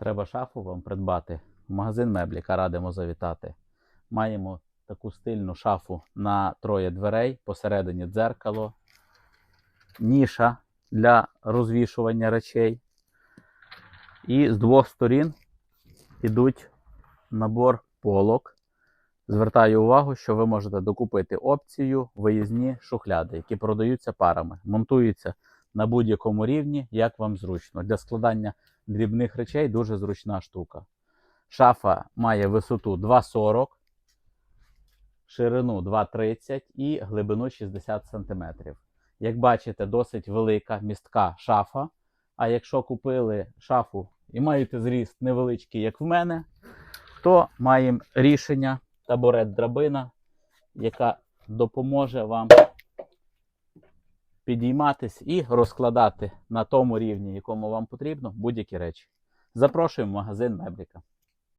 Треба шафу вам придбати. В магазин мебліка радимо завітати. Маємо таку стильну шафу на троє дверей, посередині дзеркало, ніша для розвішування речей. І з двох сторін ідуть набор полок. Звертаю увагу, що ви можете докупити опцію виїзні шухляди, які продаються парами, монтуються на будь-якому рівні, як вам зручно. Для складання дрібних речей дуже зручна штука. Шафа має висоту 2,40, ширину 2,30 і глибину 60 см. Як бачите, досить велика містка шафа. А якщо купили шафу і маєте зріст невеличкий, як в мене, то маємо рішення табурет драбина, яка допоможе вам підійматись і розкладати на тому рівні, якому вам потрібно, будь-які речі. Запрошуємо в магазин Мебліка.